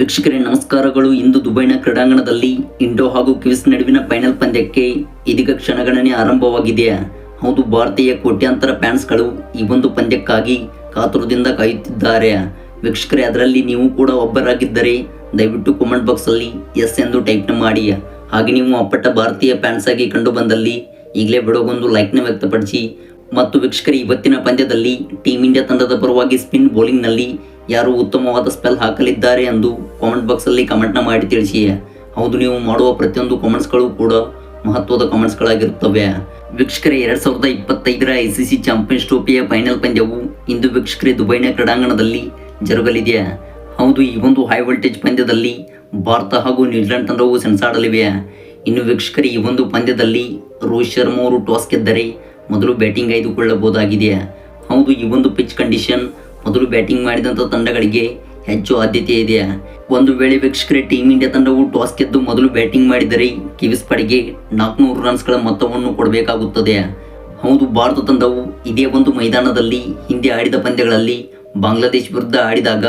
ವೀಕ್ಷಕರೇ, ನಮಸ್ಕಾರಗಳು. ಇಂದು ದುಬೈನ ಕ್ರೀಡಾಂಗಣದಲ್ಲಿ ಇಂಡೋ ಹಾಗೂ ಕ್ವಿಸ್ ನಡುವಿನ ಫೈನಲ್ ಪಂದ್ಯಕ್ಕೆ ಇದೀಗ ಕ್ಷಣಗಣನೆ ಆರಂಭವಾಗಿದೆ. ಹೌದು, ಭಾರತೀಯ ಕೋಟ್ಯಾಂತರ ಫ್ಯಾನ್ಸ್ಗಳು ಈ ಒಂದು ಪಂದ್ಯಕ್ಕಾಗಿ ಕಾತುರದಿಂದ ಕಾಯುತ್ತಿದ್ದಾರೆ. ವೀಕ್ಷಕರೇ, ಅದರಲ್ಲಿ ನೀವು ಕೂಡ ಒಬ್ಬರಾಗಿದ್ದರೆ ದಯವಿಟ್ಟು ಕಾಮೆಂಟ್ ಬಾಕ್ಸಲ್ಲಿ ಎಸ್ ಎಂದು ಟೈಪ್ನ ಮಾಡಿ. ಹಾಗೆ ನೀವು ಅಪ್ಪಟ್ಟ ಭಾರತೀಯ ಫ್ಯಾನ್ಸ್ ಆಗಿ ಕಂಡು ಬಂದಲ್ಲಿ ಈಗಲೇ ಬಿಡೋಗೊಂದು ಲೈಕ್ನ ವ್ಯಕ್ತಪಡಿಸಿ. ಮತ್ತು ವೀಕ್ಷಕರೇ, ಇವತ್ತಿನ ಪಂದ್ಯದಲ್ಲಿ ಟೀಮ್ ಇಂಡಿಯಾ ತಂಡದ ಪರವಾಗಿ ಸ್ಪಿನ್ ಬೌಲಿಂಗ್ನಲ್ಲಿ ಯಾರು ಉತ್ತಮವಾದ ಸ್ಪೆಲ್ ಹಾಕಲಿದ್ದಾರೆ ಎಂದು ಕಾಮೆಂಟ್ ಬಾಕ್ಸಲ್ಲಿ ಕಮೆಂಟ್ನ ಮಾಡಿ ತಿಳಿಸಿ. ಹೌದು, ನೀವು ಮಾಡುವ ಪ್ರತಿಯೊಂದು ಕಾಮೆಂಟ್ಸ್ಗಳು ಕೂಡ ಮಹತ್ವದ ಕಾಮೆಂಟ್ಸ್ಗಳಾಗಿರುತ್ತವೆ ವೀಕ್ಷಕರೇ, ಎರಡ್ ಸಾವಿರದ ಇಪ್ಪತ್ತೈದರ ಐ ಸಿ ಸಿ ಚಾಂಪಿಯನ್ಸ್ ಟ್ರೋಫಿಯ ಫೈನಲ್ ಪಂದ್ಯವು ಇಂದು ವೀಕ್ಷಕರೇ ದುಬೈನ ಕ್ರೀಡಾಂಗಣದಲ್ಲಿ ಜರುಗಲಿದೆ. ಹೌದು, ಈ ಒಂದು ಹೈ ವೋಲ್ಟೇಜ್ ಪಂದ್ಯದಲ್ಲಿ ಭಾರತ ಹಾಗೂ ನ್ಯೂಜಿಲೆಂಡ್ ತಂಡವು ಸೆಣಸಾಡಲಿವೆ. ಇನ್ನು ವೀಕ್ಷಕರೇ, ಈ ಒಂದು ಪಂದ್ಯದಲ್ಲಿ ರೋಹಿತ್ ಶರ್ಮಾ ಅವರು ಟಾಸ್ ಗೆದ್ದರೆ ಮೊದಲು ಬ್ಯಾಟಿಂಗ್ ಆಯ್ದುಕೊಳ್ಳಬಹುದಾಗಿದೆ. ಹೌದು, ಈ ಒಂದು ಪಿಚ್ ಕಂಡೀಷನ್ ಮೊದಲು ಬ್ಯಾಟಿಂಗ್ ಮಾಡಿದಂಥ ತಂಡಗಳಿಗೆ ಹೆಚ್ಚು ಆದ್ಯತೆ ಇದೆಯಾ ಒಂದು ವೇಳೆ ವೀಕ್ಷಕರೇ ಟೀಮ್ ಇಂಡಿಯಾ ತಂಡವು ಟಾಸ್ ಗೆದ್ದು ಮೊದಲು ಬ್ಯಾಟಿಂಗ್ ಮಾಡಿದರೆ ಕಿವಿಸ್ ಪಡೆಗೆ ನಾಲ್ಕುನೂರು ರನ್ಸ್ಗಳ ಮೊತ್ತವನ್ನು ಕೊಡಬೇಕಾಗುತ್ತದೆ. ಹೌದು, ಭಾರತ ತಂಡವು ಇದೇ ಒಂದು ಮೈದಾನದಲ್ಲಿ ಹಿಂದೆ ಆಡಿದ ಪಂದ್ಯಗಳಲ್ಲಿ ಬಾಂಗ್ಲಾದೇಶ್ ವಿರುದ್ಧ ಆಡಿದಾಗ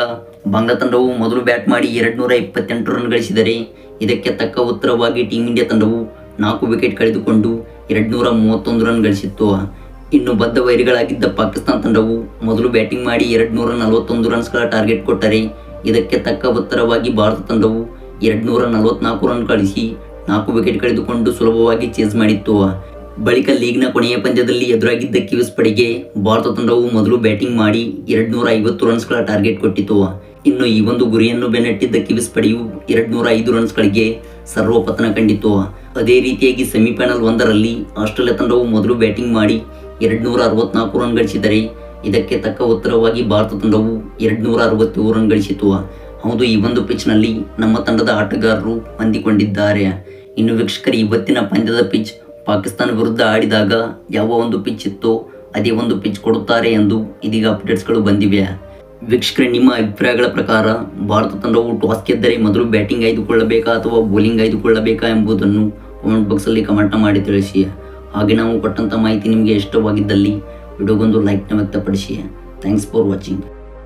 ಬಾಂಗ್ಲಾ ತಂಡವು ಮೊದಲು ಬ್ಯಾಟ್ ಮಾಡಿ ಎರಡು ನೂರ ಇಪ್ಪತ್ತೆಂಟು ರನ್ ಗಳಿಸಿದರೆ ಇದಕ್ಕೆ ತಕ್ಕ ಉತ್ತರವಾಗಿ ಟೀಮ್ ಇಂಡಿಯಾ ತಂಡವು ನಾಲ್ಕು ವಿಕೆಟ್ ಕಳೆದುಕೊಂಡು ಎರಡು ನೂರ ಮೂವತ್ತೊಂದು ರನ್ ಗಳಿಸಿತ್ತು. ಇನ್ನು ಬದ್ಧ ವೈರಿಗಳಾಗಿದ್ದ ಪಾಕಿಸ್ತಾನ ತಂಡವು ಮೊದಲು ಬ್ಯಾಟಿಂಗ್ ಮಾಡಿ ಎರಡು ನೂರ ನಲವತ್ತೊಂದು ರನ್ಸ್ಗಳ ಟಾರ್ಗೆಟ್ ಕೊಟ್ಟರೆ ಇದಕ್ಕೆ ತಕ್ಕ ಉತ್ತರವಾಗಿ ಭಾರತ ತಂಡವು ಎರಡು ನೂರ ನಲವತ್ನಾಲ್ಕು ರನ್ ಗಳಿಸಿ ನಾಲ್ಕು ವಿಕೆಟ್ ಕಳೆದುಕೊಂಡು ಸುಲಭವಾಗಿ ಚೇಸ್ ಮಾಡಿತ್ತು. ಬಳಿಕ ಲೀಗ್ನ ಕೊನೆಯ ಪಂದ್ಯದಲ್ಲಿ ಎದುರಾಗಿದ್ದ ಕಿವಿಸ್ ಪಡೆಗೆ ಭಾರತ ತಂಡವು ಮೊದಲು ಬ್ಯಾಟಿಂಗ್ ಮಾಡಿ ಎರಡು ನೂರ ಐವತ್ತು ರನ್ಸ್ಗಳ ಟಾರ್ಗೆಟ್ ಕೊಟ್ಟಿತು. ಇನ್ನು ಈ ಒಂದು ಗುರಿಯನ್ನು ಬೆನ್ನಟ್ಟಿದ್ದ ಕಿವಿಸ್ ಪಡೆಯು ಎರಡು ನೂರ ಐದು ರನ್ಸ್ಗಳಿಗೆ ಸರ್ವಪತನ ಕಂಡಿತು. ಅದೇ ರೀತಿಯಾಗಿ ಸೆಮಿಫೈನಲ್ ಒಂದರಲ್ಲಿ ಆಸ್ಟ್ರೇಲಿಯಾ ತಂಡವು ಮೊದಲು ಬ್ಯಾಟಿಂಗ್ ಮಾಡಿ ಎರಡು ನೂರ ಅರವತ್ನಾಲ್ಕು ರನ್ ಗಳಿಸಿದರೆ ಇದಕ್ಕೆ ತಕ್ಕ ಉತ್ತರವಾಗಿ ಭಾರತ ತಂಡವು ಎರಡು ನೂರ ಅರವತ್ತೇಳು ರನ್ ಗಳಿಸಿತು. ಹೌದು, ಈ ಒಂದು ಪಿಚ್ನಲ್ಲಿ ನಮ್ಮ ತಂಡದ ಆಟಗಾರರು ಹೊಂದಿಕೊಂಡಿದ್ದಾರೆ ಇನ್ನು ವೀಕ್ಷಕರು ಇವತ್ತಿನ ಪಂದ್ಯದ ಪಿಚ್ ಪಾಕಿಸ್ತಾನ ವಿರುದ್ಧ ಆಡಿದಾಗ ಯಾವ ಒಂದು ಪಿಚ್ ಇತ್ತೋ ಅದೇ ಒಂದು ಪಿಚ್ ಕೊಡುತ್ತಾರೆ ಎಂದು ಇದೀಗ ಅಪ್ಡೇಟ್ಸ್ಗಳು ಬಂದಿವೆ. ವೀಕ್ಷಕರೇ, ನಿಮ್ಮ ಅಭಿಪ್ರಾಯಗಳ ಪ್ರಕಾರ ಭಾರತ ತಂಡವು ಟಾಸ್ ಗೆದ್ದರೆ ಮೊದಲು ಬ್ಯಾಟಿಂಗ್ ಆಯ್ದುಕೊಳ್ಳಬೇಕಾ ಅಥವಾ ಬೌಲಿಂಗ್ ಆಯ್ದುಕೊಳ್ಳಬೇಕಾ ಎಂಬುದನ್ನು ಕಾಮೆಂಟ್ ಬಾಕ್ಸಲ್ಲಿ ಕಮೆಂಟ್ ಮಾಡಿ ತಿಳಿಸಿ. ಹಾಗೆ ನಾವು ಕೊಟ್ಟಂಥ ಮಾಹಿತಿ ನಿಮಗೆ ಇಷ್ಟವಾಗಿದ್ದಲ್ಲಿ ವಿಡಿಯೋಗೊಂದು ಲೈಕ್ನ ವ್ಯಕ್ತಪಡಿಸಿ. Thanks for watching